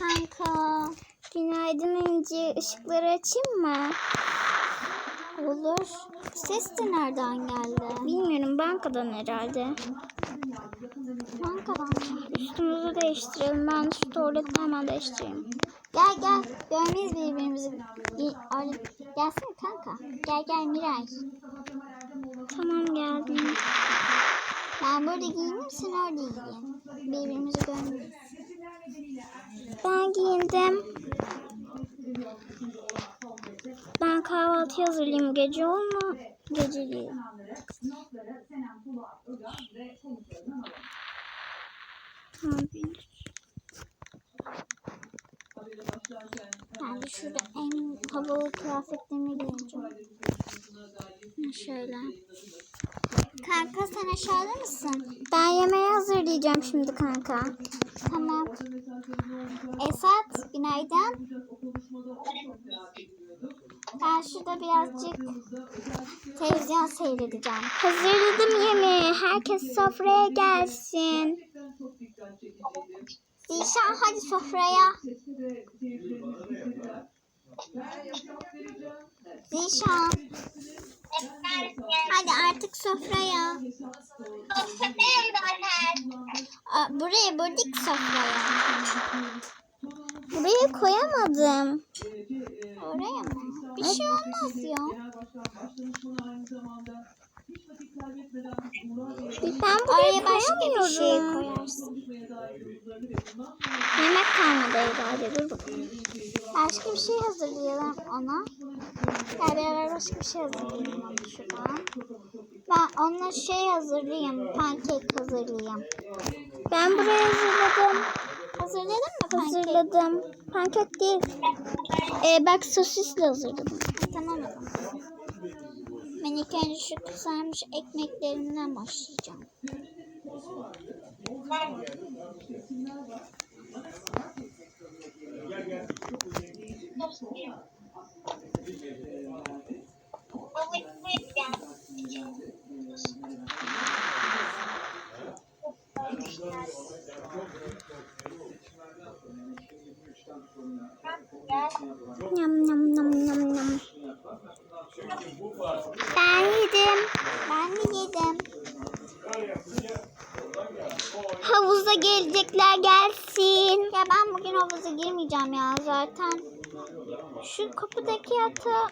Kanka. Günaydın İnci. Işıkları açayım mı? Olur. Ses de nereden geldi? Bilmiyorum. Bankadan herhalde. Bankadan mı? Üstümüzü değiştirelim. Ben şu tuvalette hemen değiştireyim. Gel gel. Görmeyiz birbirimizi. Gelsene kanka. Gel gel Miray. Tamam geldim. Ben burada giyineyim sen orada giyin. Birbirimizi görmeyiz. Ben giyindim. Ben kahvaltı hazırlayayım. Gece olma. Gece değil. Tamam. Ben de şurada en havalı kıyafetlerimi giyeceğim. Şöyle. Kanka sen aşağıda mısın? Ben yemeği hazırlayacağım şimdi kanka. Tamam. Esat günaydın. Ben şurada birazcık televizyon seyredeceğim. Hazırladım yemeği. Herkes sofraya gelsin. Zişan hadi sofraya. Zişan. Hadi artık sofraya. Sofradayım buraya burdik sofraya. Buraya koyamadım. Oraya mı? Bir şey olmaz ya. Ben buraya Oraya başka bir şey koyarsın. Yemek kalmadı herhalde. Dur bakalım. Başka bir şey hazırlayalım ona. Gel beraber başka bir şey hazırlayalım ona şuradan. Ben ona şey hazırlayayım. Pankek hazırlayayım. Ben buraya hazırladım. Hazırladın mı pankek? Hazırladım. Pankek değil. Ee, bak sosisle hazırladım. Tamam o zaman. Ben ilk önce şu kızarmış ekmeklerimden başlayacağım. Yam yam yam yam yam. Ben yedim. Ben de yedim. Havuza gelecekler gelsin. Ya ben bugün havuza girmeyeceğim ya zaten. Şu kapıdaki yatağı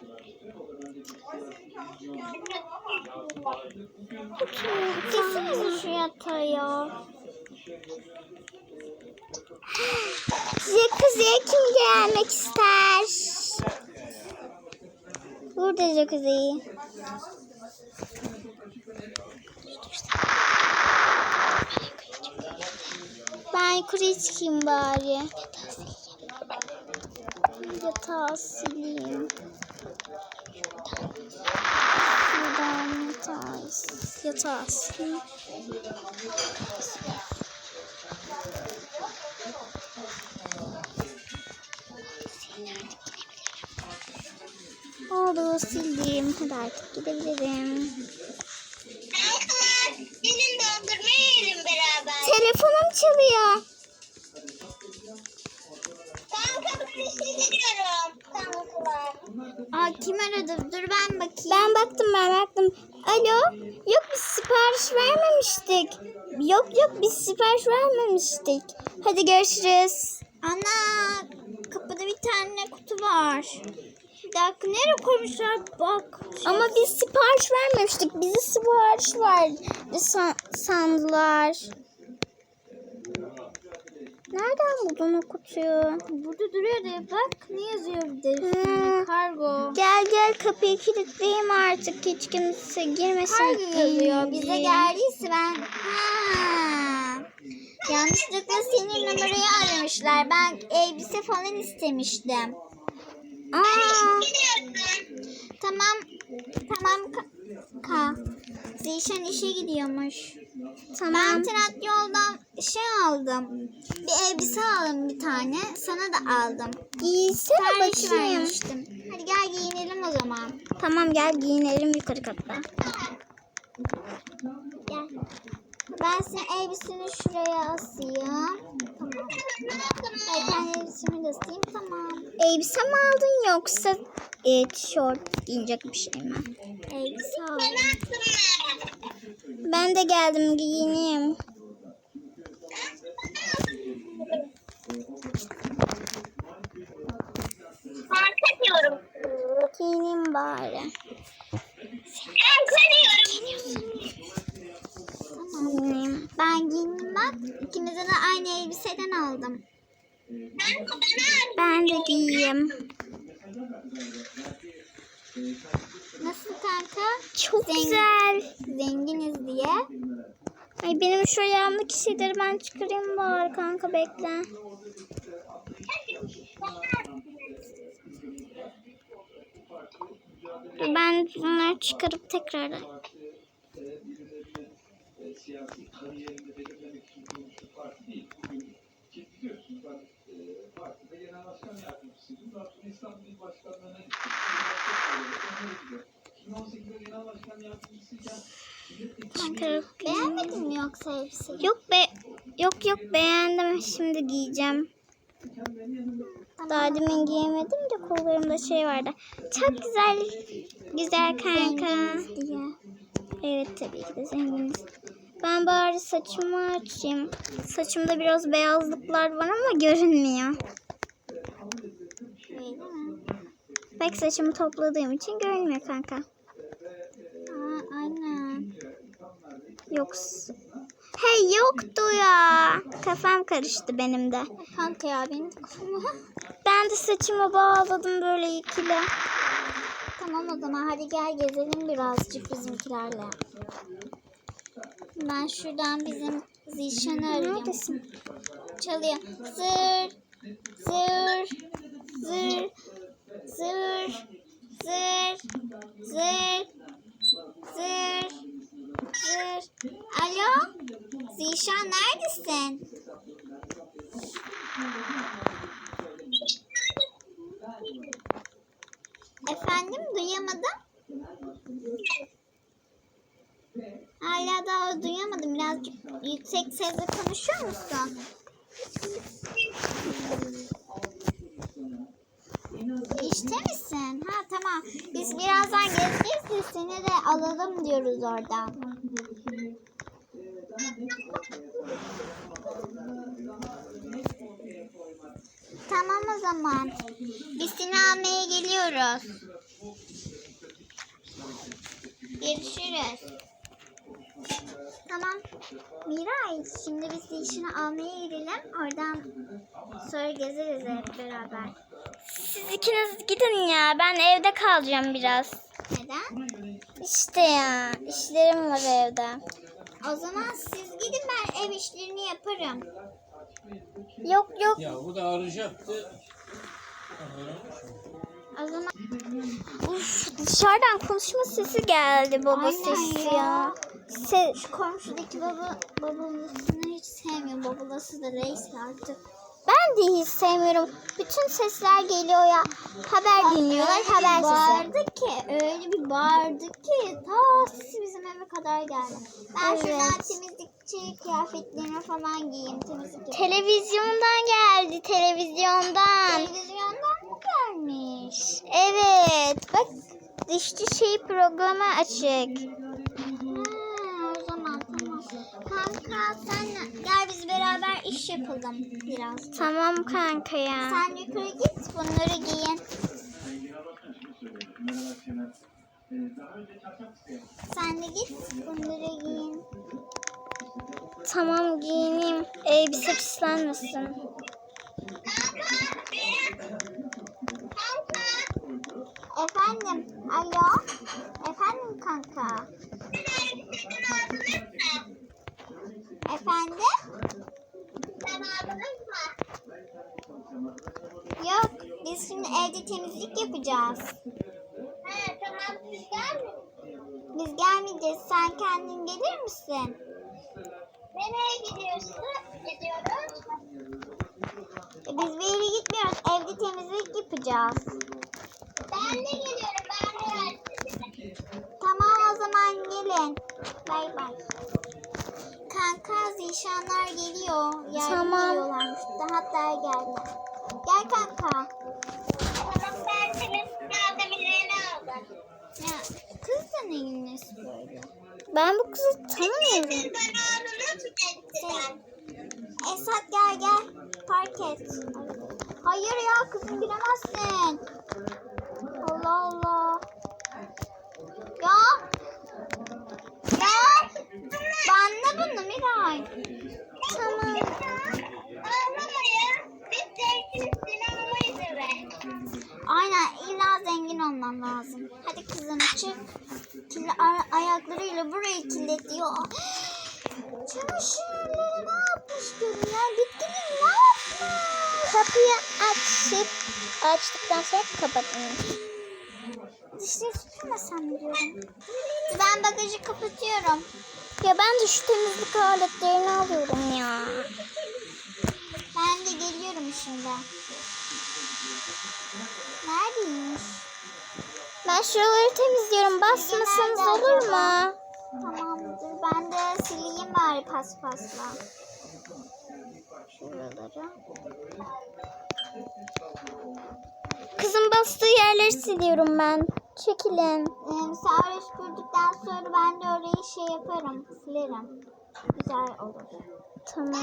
Kesiniz şu yatağı ya. Jacuzzi'ye kim gelmek ister? Burada jacuzzi. Ben yukarı çıkayım bari. Yatağı sileyim. Buradan yatağı, yatağı sileyim. Oldu sildim. Hadi artık gidebilirim. Kanka, gelin dondurma yiyelim beraber. Telefonum çalıyor. Kim aradı? Dur ben bakayım. Ben baktım ben baktım. Alo? Yok biz sipariş vermemiştik. Yok yok biz sipariş vermemiştik. Hadi görüşürüz. Ana kapıda bir tane kutu var. Bir dakika nereye koymuşlar bak. Ama biz sipariş vermemiştik. Bizi sipariş verdi san- sandılar. Nereden buldun o kutuyu? Burada duruyor diye bak ne yazıyor de üstünde kargo. Gel gel kapıyı kilitleyeyim artık hiç kimse girmesin. Kargo yazıyor bize geldiyse ben. Ha. Yanlışlıkla senin numarayı aramışlar. Ben elbise falan istemiştim. Aa. Tamam. Tamam ka. ka. Zişan işe gidiyormuş. Tamam. Ben Trendyol'dan yoldan şey aldım. Bir elbise aldım bir tane. Sana da aldım. Giysene Sipariş vermiştim. Hadi gel giyinelim o zaman. Tamam gel giyinelim yukarı katta. Gel. Ben senin elbiseni şuraya asayım. Tamam. Ben elbisemi de asayım. Tamam. Elbise mi aldın yoksa e, tişört giyecek bir şey mi? Elbise aldım. Ben de geldim giyineyim. Kanka diyorum. Giyineyim bari. Kanka diyorum. Ben giyindim bak. İkimize de aynı elbiseden aldım. Ben de giyeyim. Nasıl kanka? Çok Zengin. güzel. Zenginiz diye. Ay benim şu ayağımdaki şeyleri ben çıkarayım bari kanka bekle. Ben bunları çıkarıp tekrar çıkarıp Beğenmedin mi yoksa elbiseyi? Yok be yok yok beğendim şimdi giyeceğim. Daha demin giyemedim de kollarımda şey vardı. Çok güzel güzel kanka. Diye. Evet tabii ki de zenginiz. Ben bari saçımı açayım. Saçımda biraz beyazlıklar var ama görünmüyor. Bak saçımı topladığım için görünmüyor kanka. Aa, aynen. Yok. Hey yoktu ya. Kafam karıştı benim de. Kanka ya benim kafamı. Ben de saçımı bağladım böyle ikili. tamam o zaman hadi gel gezelim birazcık bizimkilerle. Ben şuradan bizim Zişan'ı arayayım. Neredesin? Çalıyor. Zır, zır, zır, zır, zır, zır, zır. Alo? Zişan neredesin? Efendim duyamadım. Hala daha duyamadım. Birazcık yüksek sesle konuşuyor musun? İşte misin? Ha tamam. Biz birazdan gezeceğiz de seni de alalım diyoruz oradan. Tamam o zaman. Biz seni almaya geliyoruz. Görüşürüz. Tamam. Miray, şimdi biz işini almaya gidelim. Oradan sonra gezeriz hep beraber. Siz ikiniz gidin ya. Ben evde kalacağım biraz. Neden? İşte ya. işlerim var evde. O zaman siz gidin ben ev işlerini yaparım. Yok yok. Ya bu da arayacaktı. O zaman Uf, dışarıdan konuşma sesi geldi baba Aynen sesi ya. ya. Se şu komşudaki baba babalasını hiç sevmiyorum. Babalası da neyse artık. Ben de hiç sevmiyorum. Bütün sesler geliyor ya. Haber dinliyorlar haber sesi. bağırdı ki, öyle bir bağırdı ki ta sesi bizim eve kadar geldi. Ben Evet. şuradan temizlikçi kıyafetlerimi falan giyeyim, temizlik yapayım. Televizyondan geldi televizyondan. Televizyondan mı gelmiş? Evet bak dişçi şey programı açık. Ha, o zaman tamam. Kanka sen iş yapalım biraz. Tamam kanka ya. Sen yukarı git bunları giyin. Sen de git bunları giyin. Tamam giyineyim. Elbise pislenmesin. Efendim, alo. Efendim kanka. Efendim? Yok, biz şimdi evde temizlik yapacağız. Biz gelmeyeceğiz. Sen kendin gelir misin? Nereye gidiyorsun? Gidiyoruz. E, Biz bir yere gitmiyoruz. Evde temizlik yapacağız. Ben de geliyorum. Ben de Tamam o zaman gelin. Bay bay. Kanka zişanlar geliyor. Yardım Tamam. geliyorlarmış. Da hatta geldi. Gel kanka. Tamam ben senin malzemelerini aldım. Ya kız da neyin nesi böyle? Ben bu kızı tanımıyorum. Esat gel gel. Park et. Hayır ya kızım giremezsin. Allah Allah. Ya. Çamaşırları ne yapmış görün ya? Bitkinin ne yapmış? Kapıyı açıp açtıktan sonra kapatın. Dişleri süpürmesem diyorum. Ben bagajı kapatıyorum. Ya ben de şu temizlik aletlerini alıyorum ya. Ben de geliyorum şimdi. Neredeymiş? Ben şuraları temizliyorum. Basmasanız olur mu? Tamamdır. Paspasla. Şuraları. Kızım bastığı yerleri siliyorum ben. Çekilin. Ee, Sahura süpürdükten sonra ben de orayı şey yaparım. Silerim. Güzel olur. Tamam.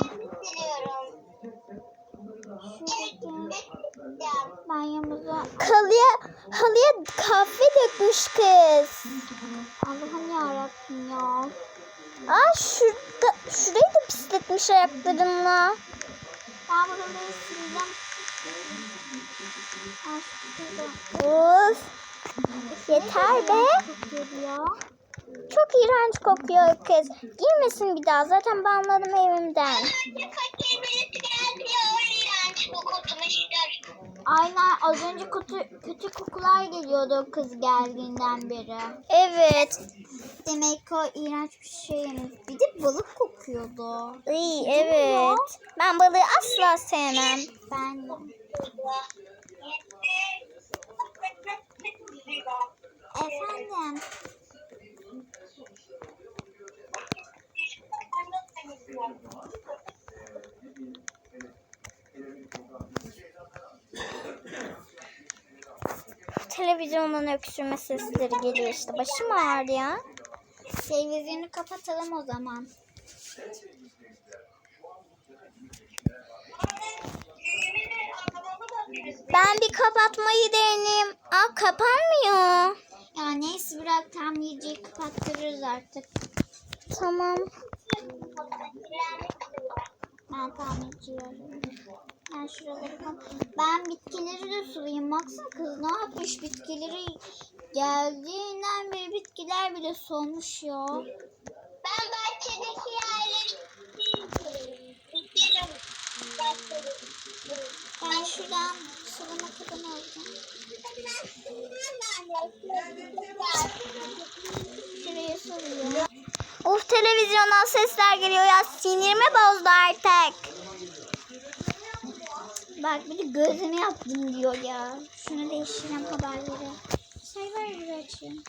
Siliyorum. Şuradaki Ya. banyomuza Halıya, halıya kahve dökmüş kız. Allah'ım yarabbim ya. Aa şurada, şurayı da pisletmiş ayaklarınla. Ben buraları şurada. Of. Yeter be. Çok iğrenç kokuyor kız. Girmesin bir daha. Zaten banladım evimden. Aynen az önce kötü, kötü kokular geliyordu kız geldiğinden beri. Evet. Demek ki o iğrenç bir şeymiş. Bir de balık kokuyordu. İyi, evet. Ben balığı asla sevmem. Ben de. Efendim. Televizyondan öksürme sesleri geliyor işte. Başım ağrıyor ya. Televizyonu kapatalım o zaman. Ben bir kapatmayı deneyeyim. Aa kapanmıyor. Ya neyse bırak tam yiyeceği kapattırırız artık. Tamam. Ben tam içiyorum. Ben şuraları kap- Ben bitkileri de sulayayım. Baksana kız ne yapmış bitkileri geldiğinden beri bitkiler bile solmuş ya. Ben bahçedeki yerleri bitirim. Ben şuradan sulama kabını alacağım. Şuraya sulayayım. Of televizyondan sesler geliyor ya. Sinirimi bozdu artık. Bak bir de gözünü yaptım diyor ya. Şunu değiştireyim haberleri. Şey var bir açayım.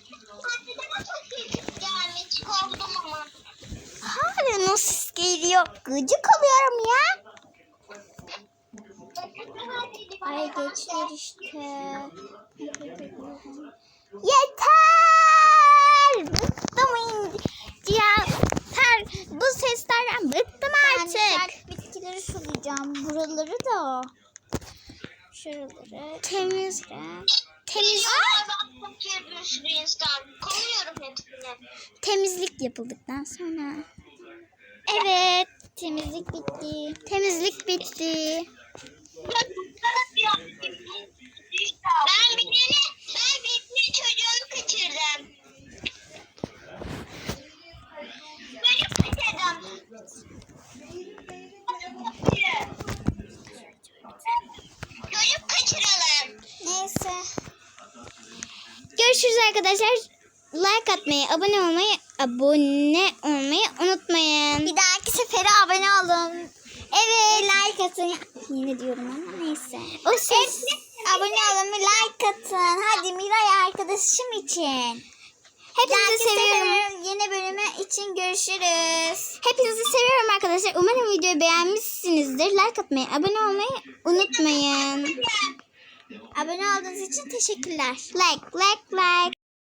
Gelmiş ama. Hala nasıl geliyor? Gıcık oluyorum ya. Ay geçler işte. Yeter! Bıktım ya. Ter, bu seslerden bıktım artık. sert bitkileri sulayacağım. Buraları da. Şuraları. Temiz. Temiz. Bir. Temizlik yapıldıktan sonra. Evet. Temizlik bitti. Temizlik bitti. Ben birini, ben birini çocuğunu kaçırdım. Çocuk kaçırdım. Çocuk kaçıralım. Neyse. Görüşürüz arkadaşlar. Like atmayı, abone olmayı, abone olmayı unutmayın. Bir dahaki sefere abone olun. Evet like atın. Yine diyorum ama neyse. O ses Abone olun ve like atın. Hadi Miray arkadaşım için. Hepinizi seviyorum. Yeni bölümü için görüşürüz. Hepinizi seviyorum arkadaşlar. Umarım videoyu beğenmişsinizdir. Like atmayı, abone olmayı unutmayın. Abone olduğunuz için teşekkürler. Like, like, like.